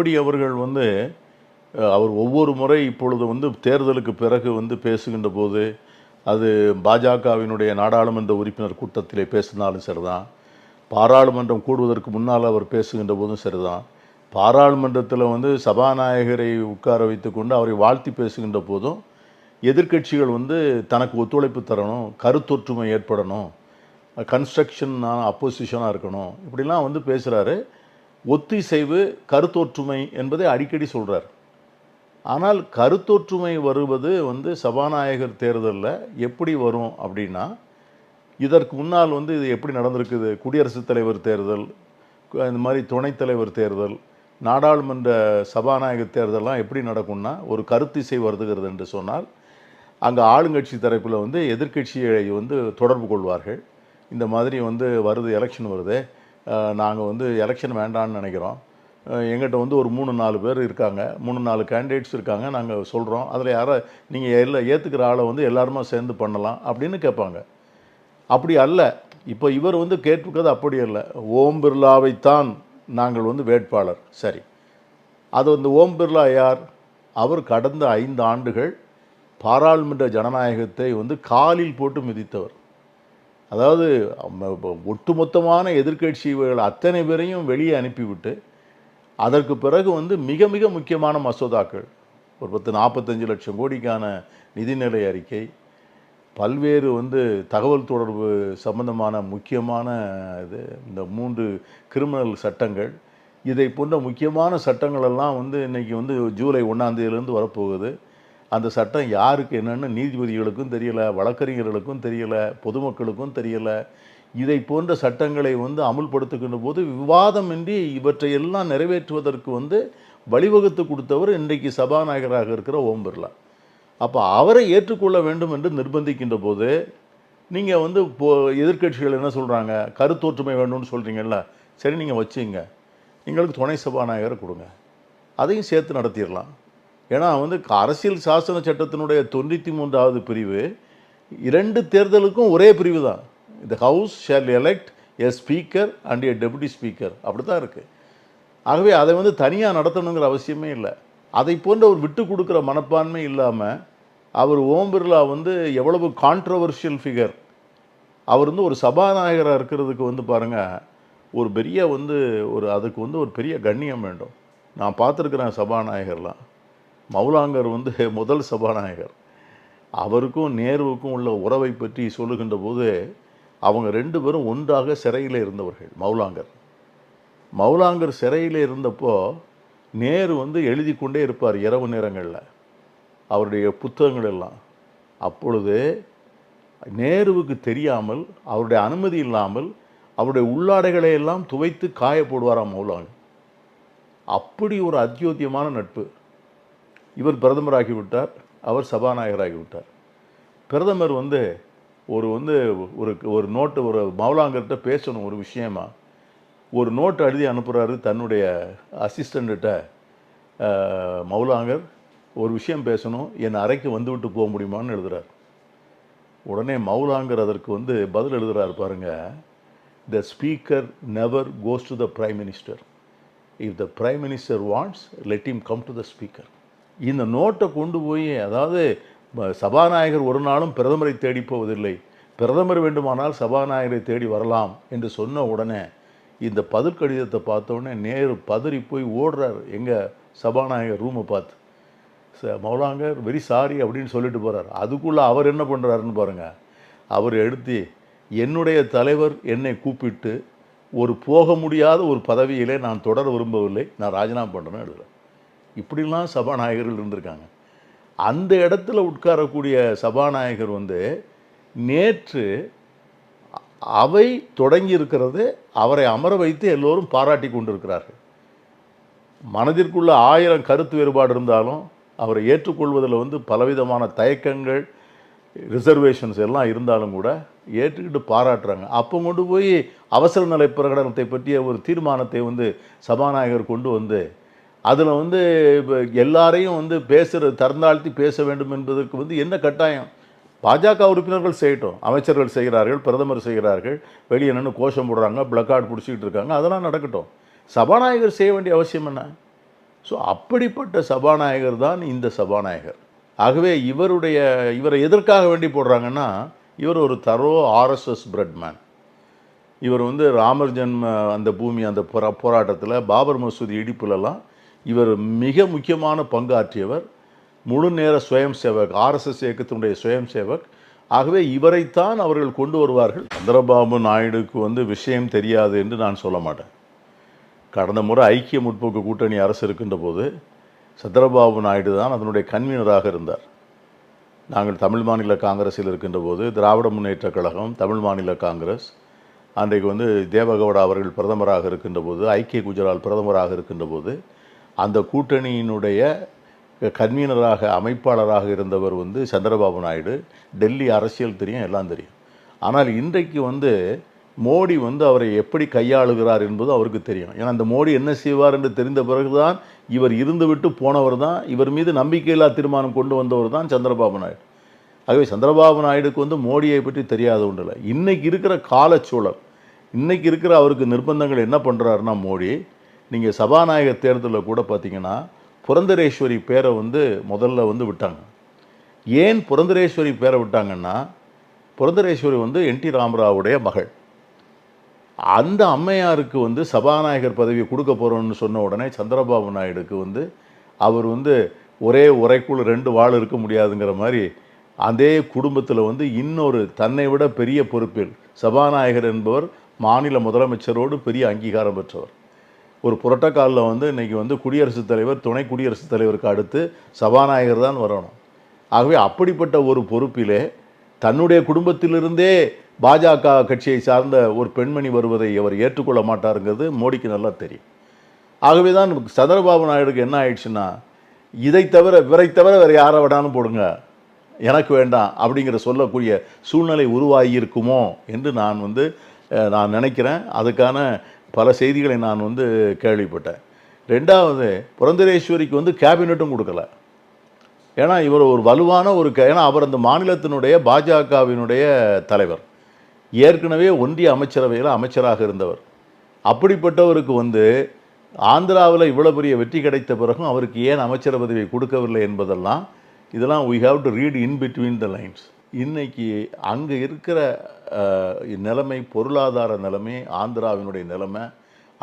மோடி அவர்கள் வந்து அவர் ஒவ்வொரு முறை இப்பொழுது வந்து தேர்தலுக்கு பிறகு வந்து பேசுகின்ற போது அது பாஜகவினுடைய நாடாளுமன்ற உறுப்பினர் கூட்டத்திலே பேசினாலும் சரிதான். பாராளுமன்றம் கூடுவதற்கு முன்னால் அவர் பேசுகின்ற போதும் சரிதான். பாராளுமன்றத்தில் வந்து சபாநாயகரை உட்கார வைத்துக்கொண்டு அவரை வாழ்த்தி பேசுகின்ற போதும் எதிர்க்கட்சிகள் வந்து தனக்கு ஒத்துழைப்பு தரணும் கருத்தொற்றுமை ஏற்படணும் கன்ஸ்ட்ரக்ஷன் அப்போசிஷனாக இருக்கணும் இப்படிலாம் வந்து பேசுகிறாரு ஒத்திசைவு கருத்தொற்றுமை என்பதை அடிக்கடி சொல்கிறார் ஆனால் கருத்தொற்றுமை வருவது வந்து சபாநாயகர் தேர்தலில் எப்படி வரும் அப்படின்னா இதற்கு முன்னால் வந்து இது எப்படி நடந்திருக்குது? குடியரசுத் தலைவர் தேர்தல் இந்த மாதிரி துணைத் தலைவர் தேர்தல் நாடாளுமன்ற சபாநாயகர் தேர்தல்லாம் எப்படி நடக்கும்னா ஒரு கருத்திசை வருதுகிறது என்று சொன்னால் அங்கே ஆளுங்கட்சி தரப்பில் வந்து எதிர்க்கட்சியை வந்து தொடர்பு கொள்வார்கள். இந்த மாதிரி வந்து வருது எலெக்ஷன் வருது. நாங்கள் வந்து எலெக்ஷன் வேண்டாம்னு நினைக்கிறோம். எங்கிட்ட வந்து ஒரு மூணு நாலு பேர் இருக்காங்க. மூணு நாலு கேண்டிடேட்ஸ் இருக்காங்க. நாங்கள் சொல்கிறோம் அதில் யாரை நீங்கள் எல்லாம் ஏற்றுக்கிற ஆளை வந்து எல்லாருமா சேர்ந்து பண்ணலாம் அப்படின்னு கேட்பாங்க. அப்படி அல்ல. இப்போ இவர் வந்து கேட்டிருக்கிறது அப்படி இல்லை ஓம் பிர்லாவைத்தான் நாங்கள் வந்து வேட்பாளர். சரி. அது வந்து ஓம் பிர்லா யார்? அவர் கடந்த ஐந்து ஆண்டுகள் பாராளுமன்ற ஜனநாயகத்தை வந்து காலில் போட்டு மிதித்தவர். அதாவது ஒட்டுமொத்தமான எதிர்கட்சிகள் அத்தனை பேரையும் வெளியே அனுப்பிவிட்டு அதற்கு பிறகு வந்து மிக மிக முக்கியமான மசோதாக்கள் ஒரு பத்து நாற்பத்தஞ்சு லட்சம் கோடிக்கான நிதிநிலை அறிக்கை பல்வேறு வந்து தகவல் தொடர்பு சம்பந்தமான முக்கியமான இது இந்த மூன்று கிரிமினல் சட்டங்கள் இதை போன்ற முக்கியமான சட்டங்களெல்லாம் வந்து இன்றைக்கி வந்து ஜூலை ஒன்றாந்தேதியிலேருந்து வரப்போகுது. அந்த சட்டம் யாருக்கு என்னென்னு நீதிபதிகளுக்கும் தெரியலை வழக்கறிஞர்களுக்கும் தெரியலை பொதுமக்களுக்கும் தெரியலை. இதை போன்ற சட்டங்களை வந்து அமுல்படுத்துகின்ற போது விவாதமின்றி இவற்றை எல்லாம் நிறைவேற்றுவதற்கு வந்து வழிவகுத்து கொடுத்தவர் இன்றைக்கு சபாநாயகராக இருக்கிற ஓம் பிர்லா. அப்போ அவரை ஏற்றுக்கொள்ள வேண்டும் என்று நிர்பந்திக்கின்ற போது நீங்கள் வந்து இப்போ எதிர்க்கட்சிகள் என்ன சொல்கிறாங்க கருத்தொற்றுமை வேணும்னு சொல்கிறீங்கல்ல சரி நீங்கள் வச்சுங்க. எங்களுக்கு துணை சபாநாயகரை கொடுங்க. அதையும் சேர்த்து நடத்திடலாம். ஏன்னா வந்து அரசியல் சாசன சட்டத்தினுடைய தொண்ணூற்றி மூன்றாவது பிரிவு இரண்டு தேர்தலுக்கும் ஒரே பிரிவு தான். இந்த house shall elect a speaker and a deputy speaker அப்படி தான் இருக்குது ஆகவே அதை வந்து தனியாக நடத்தணுங்கிற அவசியமே இல்லை. அதை போன்ற ஒரு விட்டு கொடுக்குற மனப்பான்மை இல்லாமல் அவர் ஓம் பிர்லா வந்து எவ்வளவு கான்ட்ரவர்ஷியல் ஃபிகர் அவர் வந்து ஒரு சபாநாயகராக இருக்கிறதுக்கு வந்து பாருங்கள் ஒரு பெரிய வந்து ஒரு அதுக்கு வந்து ஒரு பெரிய கண்ணியம் வேண்டும். நான் பார்த்துருக்குறேன் சபாநாயகர்லாம். மௌலாங்கர் வந்து முதல் சபாநாயகர். அவருக்கும் நேருவுக்கும் உள்ள உறவை பற்றி சொல்லுகின்ற போது அவங்க ரெண்டு பேரும் ஒன்றாக சிறையில் இருந்தவர்கள் மௌலாங்கர். மௌலாங்கர் சிறையில் இருந்தப்போ நேரு வந்து எழுதி கொண்டே இருப்பார் இரவு நேரங்களில் அவருடைய புத்தகங்கள் எல்லாம். அப்பொழுது நேருவுக்கு தெரியாமல் அவருடைய அனுமதி இல்லாமல் அவருடைய உள்ளாடைகளை எல்லாம் துவைத்து காய போடுவாராம் மௌலாங்கர் அப்படி ஒரு அத்தியோத்தியமான நட்பு. இவர் பிரதமராகிவிட்டார் அவர் சபாநாயகராகிவிட்டார் பிரதமர் வந்து ஒரு வந்து ஒரு ஒரு நோட்டு ஒரு மௌலாங்கர்கிட்ட பேசணும் ஒரு விஷயமா ஒரு நோட்டு எழுதி அனுப்புகிறாரு தன்னுடைய அசிஸ்டண்ட்ட மௌலாங்கர் ஒரு விஷயம் பேசணும் என் அறைக்கு வந்துவிட்டு போக முடியுமான்னு எழுதுறார். உடனே மௌலாங்கர் அதற்கு வந்து பதில் எழுதுகிறார் பாருங்கள் the speaker never goes to the prime minister if the prime minister wants let him come to the speaker இந்த நோட்டை கொண்டு போய் அதாவது சபாநாயகர் ஒரு நாளும் பிரதமரை தேடி போவதில்லை. பிரதமர் வேண்டுமானால் சபாநாயகரை தேடி வரலாம் என்று சொன்ன உடனே இந்த பதில் கடிதத்தை பார்த்தோடனே நேரு பதறி போய் ஓடுறார். எங்கள் சபாநாயகர் ரூமை பார்த்து ச மௌலாங்கர் வெரி சாரி அப்படின்னு சொல்லிட்டு போகிறார் அதுக்குள்ளே அவர் என்ன பண்ணுறாருன்னு பாருங்கள் அவர் எடுத்து என்னுடைய தலைவர் என்னை கூப்பிட்டு ஒரு போக முடியாத ஒரு பதவியிலே நான் தொடர விரும்பவில்லை. நான் ராஜினாமா பண்ணுறேன்னு எழுதுறேன். இப்படிலாம் சபாநாயகர்கள் இருந்திருக்காங்க. அந்த இடத்துல உட்காரக்கூடிய சபாநாயகர் வந்து நேற்று அவை தொடங்கி இருக்கிறது அவரை அமர வைத்து எல்லோரும் பாராட்டி கொண்டிருக்கிறார்கள். மனதிற்குள்ள ஆயிரம் கருத்து வேறுபாடு இருந்தாலும் அவரை ஏற்றுக்கொள்வதில் வந்து பலவிதமான தயக்கங்கள் ரிசர்வேஷன்ஸ் எல்லாம் இருந்தாலும் கூட ஏற்றுக்கிட்டு பாராட்டுறாங்க. அப்போ கொண்டு போய் அவசர நிலை பிரகடனத்தை பற்றிய ஒரு தீர்மானத்தை வந்து சபாநாயகர் கொண்டு வந்து அதில் வந்து இப்போ எல்லாரையும் வந்து பேசுகிற தரந்தாழ்த்தி பேச வேண்டும் என்பதற்கு வந்து என்ன கட்டாயம்? பாஜக உறுப்பினர்கள் செய்யட்டும். அமைச்சர்கள் செய்கிறார்கள் பிரதமர் செய்கிறார்கள் வெளியே நின்று கோஷம் போடுறாங்க பிளக்கார்டு பிடிச்சிக்கிட்டு இருக்காங்க அதெல்லாம் நடக்கட்டும். சபாநாயகர் செய்ய வேண்டிய அவசியம் என்ன? ஸோ அப்படிப்பட்ட சபாநாயகர் தான் இந்த சபாநாயகர். ஆகவே இவருடைய இவரை எதற்காக வேண்டி போடுறாங்கன்னா இவர் ஒரு தரோ ஆர்எஸ்எஸ் பிரெட்மேன் இவர் வந்து ராமர் ஜென்ம அந்த பூமி அந்த போரா போராட்டத்தில் பாபர் மசூதி இடிப்புலலாம் இவர் மிக முக்கியமான பங்காற்றியவர் முழு நேர சுயம் சேவக் ஆர்எஸ்எஸ் இயக்கத்தினுடைய சுயம் சேவக். ஆகவே இவரைத்தான் அவர்கள் கொண்டு வருவார்கள். சந்திரபாபு நாயுடுக்கு வந்து விஷயம் தெரியாது என்று நான் சொல்ல மாட்டேன். கடந்த முறை ஐக்கிய முற்போக்கு கூட்டணி அரசு இருக்கின்ற போது சந்திரபாபு நாயுடு தான் அதனுடைய கன்வீனராக இருந்தார். நாங்கள் தமிழ் மாநில காங்கிரஸில் இருக்கின்ற போது திராவிட முன்னேற்றக் கழகம் தமிழ் மாநில காங்கிரஸ் அன்றைக்கு வந்து தேவகவுடா அவர்கள் பிரதமராக இருக்கின்ற போது ஐக்கிய குஜரால் பிரதமராக இருக்கின்ற போது அந்த கூட்டணியினுடைய கன்வீனராக அமைப்பாளராக இருந்தவர் வந்து சந்திரபாபு நாயுடு. டெல்லி அரசியல் தெரியும் எல்லாம் தெரியும். ஆனால் இன்றைக்கு வந்து மோடி வந்து அவரை எப்படி கையாளுகிறார் என்பது அவருக்கு தெரியும். ஏன்னா அந்த மோடி என்ன செய்வார் என்று தெரிந்த பிறகுதான் இவர் இருந்துவிட்டு போனவர் தான் இவர் மீது நம்பிக்கையில்லா தீர்மானம் கொண்டு வந்தவர் தான் சந்திரபாபு நாயுடு. ஆகவே சந்திரபாபு நாயுடுக்கு வந்து மோடியை பற்றி தெரியாத ஒன்றும் இல்லை இன்றைக்கி இருக்கிற காலச்சூழல் இன்றைக்கி இருக்கிற அவருக்கு நிர்பந்தங்கள் என்ன பண்ணுறாருன்னா மோடி நீங்கள் சபாநாயகர் தேர்தலில் கூட பார்த்தீங்கன்னா புரந்தரேஸ்வரி பேரை வந்து முதல்ல வந்து விட்டாங்க. ஏன் புரந்தரேஸ்வரி பேரை விட்டாங்கன்னா புரந்தரேஸ்வரி வந்து என் டி ராமராவுடைய மகள். அந்த அம்மையாருக்கு வந்து சபாநாயகர் பதவி கொடுக்க போகிறோம்னு சொன்ன உடனே சந்திரபாபு நாயுடுக்கு வந்து அவர் வந்து ஒரே உரைக்குள் ரெண்டு வாள் இருக்க முடியாதுங்கிற மாதிரி அதே குடும்பத்தில் வந்து இன்னொரு தன்னை விட பெரிய பொறுப்பில் சபாநாயகர் என்பவர் மாநில முதலமைச்சரோடு பெரிய அங்கீகாரம் பெற்றவர். ஒரு புரட்டக்காலில் வந்து இன்றைக்கி வந்து குடியரசுத் தலைவர் துணை குடியரசுத் தலைவருக்கு அடுத்து சபாநாயகர் தான் வரணும். ஆகவே அப்படிப்பட்ட ஒரு பொறுப்பிலே தன்னுடைய குடும்பத்திலிருந்தே பாஜக கட்சியை சார்ந்த ஒரு பெண்மணி வருவதை அவர் ஏற்றுக்கொள்ள மாட்டாருங்கிறது மோடிக்கு நல்லா தெரியும். ஆகவே தான் சந்திரபாபு நாயுடுக்கு என்ன ஆயிடுச்சுன்னா இதை தவிர இவரை தவிர வேறு யாரை வேணாலும் போடுங்க. எனக்கு வேண்டாம் அப்படிங்கிற சொல்லக்கூடிய சூழ்நிலை உருவாகியிருக்குமோ என்று நான் வந்து நான் நினைக்கிறேன். அதுக்கான பல செய்திகளை நான் வந்து கேள்விப்பட்டேன். ரெண்டாவது புரந்தரேஸ்வரிக்கு வந்து கேபினட்டும் கொடுக்கல. ஏன்னா இவர் ஒரு வலுவான ஒரு ஏன்னா அவர் அந்த மாநிலத்தினுடைய பாஜகவினுடைய தலைவர். ஏற்கனவே ஒன்றிய அமைச்சரவையில் அமைச்சராக இருந்தவர். அப்படிப்பட்டவருக்கு வந்து ஆந்திராவில் இவ்வளோ பெரிய வெற்றி கிடைத்த பிறகும் அவருக்கு ஏன் அமைச்சர் பதவியை கொடுக்கவில்லை என்பதெல்லாம் இதெல்லாம் we have to read in between the lines இன்றைக்கி அங்கே இருக்கிற நிலைமை பொருளாதார நிலைமை ஆந்திராவினுடைய நிலைமை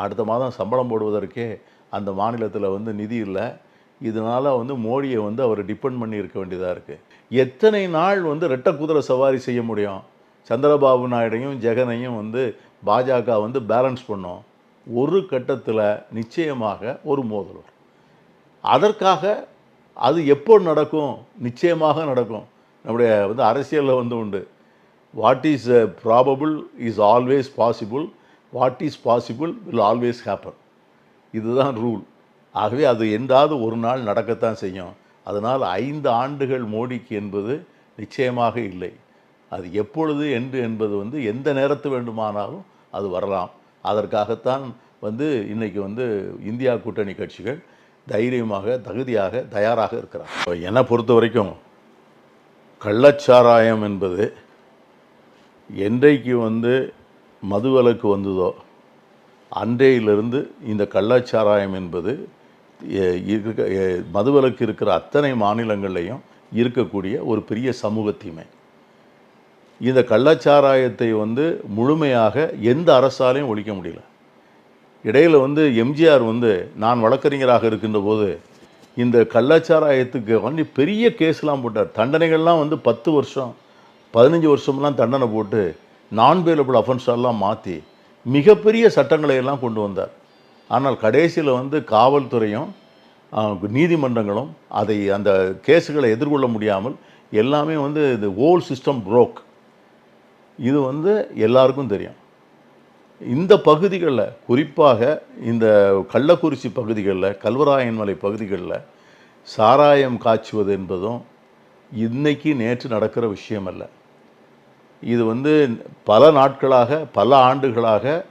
அடுத்த மாதம் சம்பளம் போடுவதற்கே அந்த மாநிலத்தில் வந்து நிதி இல்லை. இதனால் வந்து மோடியை வந்து அவர் டிபெண்ட் பண்ணி இருக்க. வேண்டியதாக இருக்குது எத்தனை நாள் வந்து ரெட்டை குதிரை சவாரி செய்ய முடியும்? சந்திரபாபு நாயுடையும் ஜெகனையும் வந்து பாஜக வந்து பேலன்ஸ் பண்ணோம். ஒரு கட்டத்தில் நிச்சயமாக ஒரு மோதல் வரும். அதற்காக அது எப்போ நடக்கும்? நிச்சயமாக நடக்கும். நம்முடைய வந்து அரசியலில் வந்து உண்டு. What is probable is always possible what is possible will always happen இதுதான் ரூல் ஆகவே அது எந்தாவது ஒரு நாள் நடக்கத்தான் செய்யும். அதனால் ஐந்து ஆண்டுகள் மோடிக்கு என்பது நிச்சயமாக இல்லை. அது எப்பொழுது என்று என்பது வந்து எந்த நேரத்து வேண்டுமானாலும் அது வரலாம். அதற்காகத்தான் வந்து இன்றைக்கி வந்து இந்தியா கூட்டணி கட்சிகள் தைரியமாக தகுதியாக தயாராக இருக்கிறார் இப்போ என்னை பொறுத்த வரைக்கும் கள்ளச்சாராயம் என்பது என்றைக்கு வந்து மதுவிலக்கு வந்ததோ அன்றையிலிருந்து இந்த கள்ளச்சாராயம் என்பது இருக்க மதுவிலக்கு இருக்கிற அத்தனை மாநிலங்கள்லையும் இருக்கக்கூடிய ஒரு பெரிய சமூக தீமை இந்த கள்ளச்சாராயத்தை வந்து முழுமையாக எந்த அரசாலையும் ஒழிக்க முடியல. இடையில் வந்து எம்ஜிஆர் வந்து நான் வழக்கறிஞராக இருக்கின்ற போது இந்த கள்ளச்சாராயத்துக்கு வந்து பெரிய கேஸ்லாம் போட்டார். தண்டனைகள்லாம் வந்து பத்து வருஷம் பதினஞ்சு வருஷம்லாம் தண்டனை போட்டு நான் பேலபிள் அஃபென்ஸெல்லாம் மாற்றி மிகப்பெரிய சட்டங்களை எல்லாம் கொண்டு வந்தார். ஆனால் கடைசியில் வந்து காவல்துறையும் நீதிமன்றங்களும் அதை அந்த கேஸுகளை எதிர்கொள்ள முடியாமல் எல்லாமே வந்து இது ஹோல் சிஸ்டம் ப்ரோக் இது வந்து எல்லாருக்கும் தெரியும். இந்த பகுதிகளில் குறிப்பாக இந்த கள்ளக்குறிச்சி பகுதிகளில் கல்வராயன் மலை பகுதிகளில் சாராயம் காய்ச்சுவது என்பதும் இன்னைக்கு நேற்று நடக்கிற விஷயம் அல்ல இது வந்து பல நாட்களாக பல ஆண்டுகளாக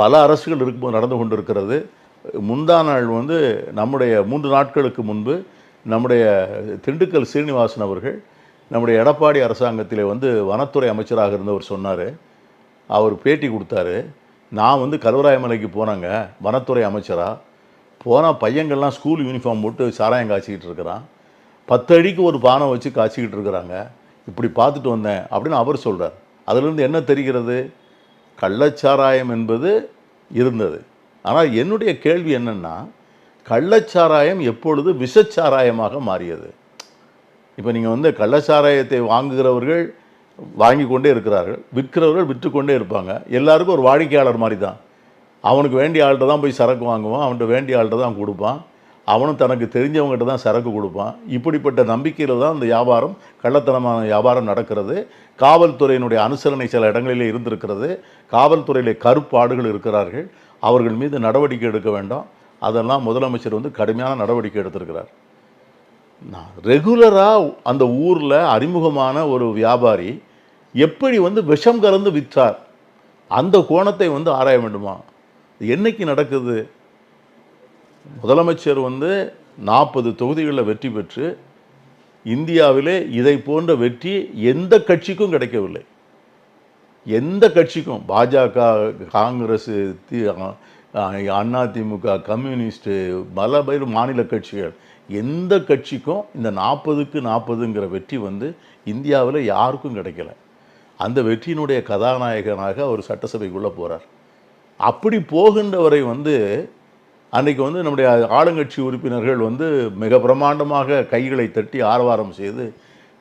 பல அரசுகள் இருக்கும் நடந்து கொண்டிருக்கிறது. முந்தா நாள் வந்து நம்முடைய மூன்று நாட்களுக்கு முன்பு நம்முடைய திண்டுக்கல் சீனிவாசன் அவர்கள் நம்முடைய எடப்பாடி அரசாங்கத்திலே வந்து வனத்துறை அமைச்சராக இருந்தவர் சொன்னார். அவர் பேட்டி கொடுத்தாரு. நான் வந்து கல்வராயமலைக்கு போனேங்க. வனத்துறை அமைச்சராக போனால் பையங்கள்லாம் ஸ்கூல் யூனிஃபார்ம் போட்டு சாராயம் காய்ச்சிக்கிட்டு இருக்கிறான். பத்து அடிக்கு ஒரு பானை வச்சு காய்ச்சிக்கிட்டு இருக்கிறாங்க. இப்படி பார்த்துட்டு வந்தேன் அப்படின்னு அவர் சொல்கிறார் அதிலிருந்து என்ன தெரிகிறது? கள்ளச்சாராயம் என்பது இருந்தது. ஆனால் என்னுடைய கேள்வி என்னென்னா கள்ளச்சாராயம் எப்பொழுது விஷச்சாராயமாக மாறியது? இப்போ நீங்கள் வந்து கள்ளச்சாராயத்தை வாங்குகிறவர்கள் வாங்கி கொண்டே இருக்கிறார்கள். விற்கிறவர்கள் விற்று கொண்டே இருப்பாங்க. எல்லாருக்கும் ஒரு வாடிக்கையாளர் மாதிரி தான் அவனுக்கு வேண்டிய ஆள்கிட்ட தான் போய் சரக்கு வாங்குவான். அவன்கிட்ட வேண்டிய ஆள்கிட்ட தான் கொடுப்பான். அவனும் தனக்கு தெரிஞ்சவங்ககிட்ட தான் சரக்கு கொடுப்பான். இப்படிப்பட்ட நம்பிக்கையில் தான் இந்த வியாபாரம் கள்ளத்தனமான வியாபாரம் நடக்கிறது. காவல்துறையினுடைய அனுசரணை சில இடங்களிலே இருந்திருக்கிறது. காவல்துறையிலே கருப்பாடுகள் இருக்கிறார்கள். அவர்கள் மீது நடவடிக்கை எடுக்க வேண்டாம். அதெல்லாம் முதலமைச்சர் வந்து கடுமையான நடவடிக்கை எடுத்திருக்கிறார். நான் ரெகுலராக அந்த ஊரில் அறிமுகமான ஒரு வியாபாரி எப்படி வந்து விஷம் கலந்து விற்றார்? அந்த கோணத்தை வந்து ஆராய வேண்டுமா? என்னைக்கு நடக்குது? முதலமைச்சர் வந்து நாற்பது தொகுதிகளில் வெற்றி பெற்று இந்தியாவிலே இதை போன்ற வெற்றி எந்த கட்சிக்கும் கிடைக்கவில்லை. எந்த கட்சிக்கும்? பாஜக காங்கிரஸ் அதிமுக கம்யூனிஸ்ட்டு பல பேர் மாநில கட்சிகள். எந்த கட்சிக்கும் இந்த நாற்பதுக்கு நாற்பதுங்கிற வெற்றி வந்து இந்தியாவில் யாருக்கும் கிடைக்கல. அந்த வெற்றியினுடைய கதாநாயகனாக அவர் சட்டசபைக்குள்ளே போகிறார் அப்படி போகின்றவரை வந்து அன்றைக்கு வந்து நம்முடைய ஆளுங்கட்சி உறுப்பினர்கள் வந்து மிக பிரமாண்டமாக கைகளை தட்டி ஆரவாரம் செய்து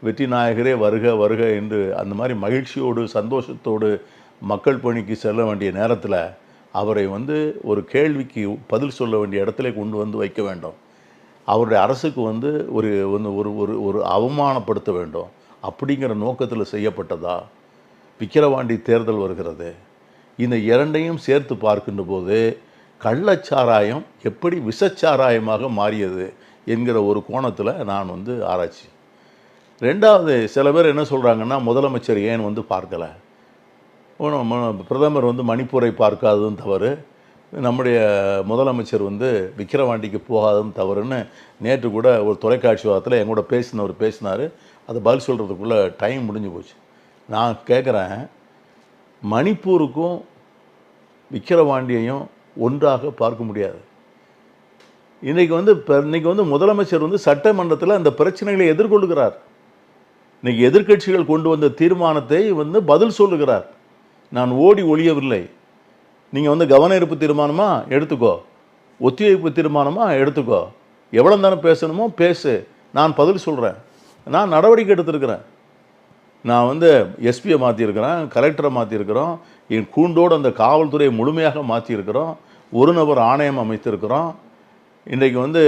வெற்றி நாயகரே வருக வருக என்று அந்த மாதிரி மகிழ்ச்சியோடு சந்தோஷத்தோடு மக்கள் பணிக்கு செல்ல வேண்டிய நேரத்தில் அவரை வந்து ஒரு கேள்விக்கு பதில் சொல்ல வேண்டிய இடத்துல கொண்டு வந்து வைக்க வேண்டும். அவருடைய அரசுக்கு வந்து ஒரு ஒரு ஒரு ஒரு அவமானப்படுத்த வேண்டும். அப்படிங்கிற நோக்கத்தில் செய்யப்பட்டதா? விக்கிரவாண்டி தேர்தல் வருகிறது. இந்த இரண்டையும் சேர்த்து பார்க்கின்ற போது கள்ளச்சாராயம் எப்படி விஷச்சாராயமாக மாறியது என்கிற ஒரு கோணத்தில் நான் வந்து ஆராய்ச்சி. ரெண்டாவது சில பேர் என்ன சொல்கிறாங்கன்னா முதலமைச்சர் ஏன் வந்து பார்க்கலை? பிரதமர் வந்து மணிப்பூரை பார்க்காததும் தவறு. நம்முடைய முதலமைச்சர் வந்து விக்கிரவாண்டிக்கு போகாததும் தவறுன்னு நேற்று கூட ஒரு தொலைக்காட்சி வாரத்தில் என் கூட பேசினவர் பேசினார். அதை பதில் சொல்கிறதுக்குள்ளே டைம் முடிஞ்சு போச்சு. நான் கேட்குறேன் மணிப்பூருக்கும் விக்கிரவாண்டியையும் ஒன்றாக பார்க்க முடியாது. இன்றைக்கி வந்து இப்போ இன்றைக்கி வந்து முதலமைச்சர் வந்து சட்டமன்றத்தில் அந்த பிரச்சனைகளை எதிர்கொள்கிறார் இன்றைக்கி எதிர்க்கட்சிகள் கொண்டு வந்த தீர்மானத்தை வந்து பதில் சொல்லுகிறார். நான் ஓடி ஒழியவில்லை நீங்கள் வந்து கவன ஈர்ப்பு தீர்மானமா எடுத்துக்கோ. ஒத்திவைப்பு தீர்மானமா எடுத்துக்கோ. எவ்வளோ தானே பேசணுமோ பேசு. நான் பதில் சொல்கிறேன் நான் நடவடிக்கை எடுத்திருக்கிறேன். நான் வந்து எஸ்பியை மாற்றிருக்கிறேன் கலெக்டரை மாற்றிருக்கிறோம் என் கூண்டோடு அந்த காவல்துறையை முழுமையாக மாற்றியிருக்கிறோம் ஒரு நபர் ஆணையம் அமைத்திருக்கிறோம். இன்றைக்கு வந்து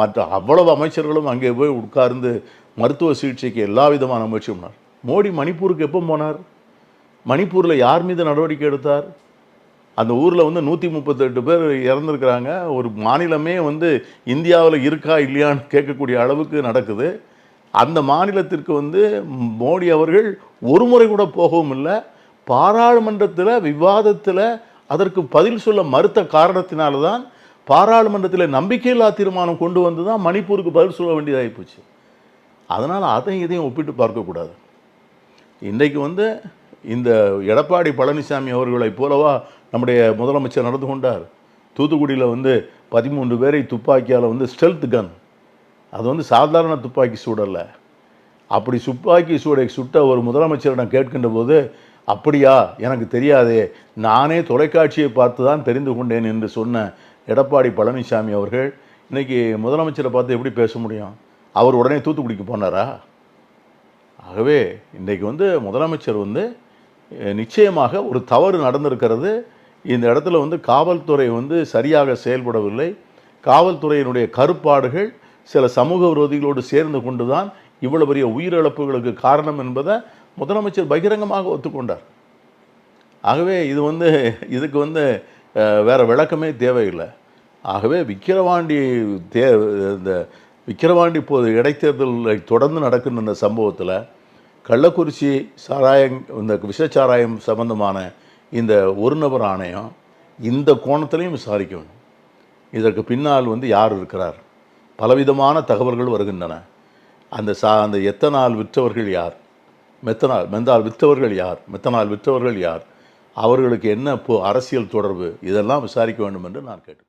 மற்ற அவ்வளவு அமைச்சர்களும் அங்கே போய் உட்கார்ந்து மருத்துவ சிகிச்சைக்கு எல்லா விதமான முயற்சியும் பண்ணார். மோடி மணிப்பூருக்கு எப்போ போனார்? மணிப்பூரில் யார் மீது நடவடிக்கை எடுத்தார்? அந்த ஊரில் வந்து நூற்றி முப்பத்தெட்டு பேர் இறந்துருக்கிறாங்க. ஒரு மாநிலமே வந்து இந்தியாவில் இருக்கா இல்லையான்னு கேட்கக்கூடிய அளவுக்கு நடக்குது. அந்த மாநிலத்திற்கு வந்து மோடி அவர்கள் ஒரு முறை கூட போகவும் இல்லை. பாராளுமன்றத்தில் விவாதத்தில் அதற்கு பதில் சொல்ல மறுத்த காரணத்தினால தான் பாராளுமன்றத்தில் நம்பிக்கையில்லா தீர்மானம் கொண்டு வந்து தான் மணிப்பூருக்கு பதில் சொல்ல வேண்டியதாகி போச்சு. அதனால் அதையும் இதையும் ஒப்பிட்டு பார்க்கக்கூடாது. இன்றைக்கு வந்து இந்த எடப்பாடி பழனிசாமி அவர்களைப் போலவா நம்முடைய முதலமைச்சர் நடந்து கொண்டார். தூத்துக்குடியில் வந்து பதிமூன்று பேரை துப்பாக்கியால் வந்து ஸ்டெல்த் கன் அது வந்து சாதாரண துப்பாக்கி சூடல்ல. அப்படி துப்பாக்கி சூடை சுட்ட ஒரு முதலமைச்சரிடம் கேட்கின்ற போது அப்படியா? எனக்கு தெரியாதே. நானே தொலைக்காட்சியை பார்த்து தான் தெரிந்து கொண்டேன் என்று சொன்ன எடப்பாடி பழனிசாமி அவர்கள் இன்றைக்கி முதலமைச்சரை பார்த்து எப்படி பேச முடியும்? அவர் உடனே தூத்துக்குடிக்கு போனாரா? ஆகவே இன்றைக்கு வந்து முதலமைச்சர் வந்து நிச்சயமாக ஒரு தவறு நடந்திருக்கிறது. இந்த இடத்துல வந்து காவல்துறை வந்து சரியாக செயல்படவில்லை. காவல்துறையினுடைய கருப்பாடுகள் சில சமூக விரோதிகளோடு சேர்ந்து கொண்டு தான் இவ்வளவு பெரிய உயிரிழப்புகளுக்கு காரணம் என்பதை முதலமைச்சர் பகிரங்கமாக ஒத்துக்கொண்டார். ஆகவே இது வந்து இதுக்கு வந்து வேறு விளக்கமே தேவையில்லை. ஆகவே விக்கிரவாண்டி தே இந்த விக்கிரவாண்டி இப்போது இடைத்தேர்தலை தொடர்ந்து நடக்கின்ற இந்த சம்பவத்தில் கள்ளக்குறிச்சி சாராயம் இந்த விஷச்சாராயம் சம்பந்தமான இந்த ஒரு நபர் ஆணையம் இந்த கோணத்திலையும் விசாரிக்கணும். இதற்கு பின்னால் வந்து யார் இருக்கிறார்? பலவிதமான தகவல்கள் வருகின்றன. அந்த சா அந்த எத்தனால் விற்றவர்கள் யார்? மெத்தனால் மெந்தால் விற்றவர்கள் யார்? மெத்தனால் விற்றவர்கள் யார்? அவர்களுக்கு என்ன அரசியல் தொடர்பு? இதெல்லாம் விசாரிக்க வேண்டும் என்று நான் கேட்டு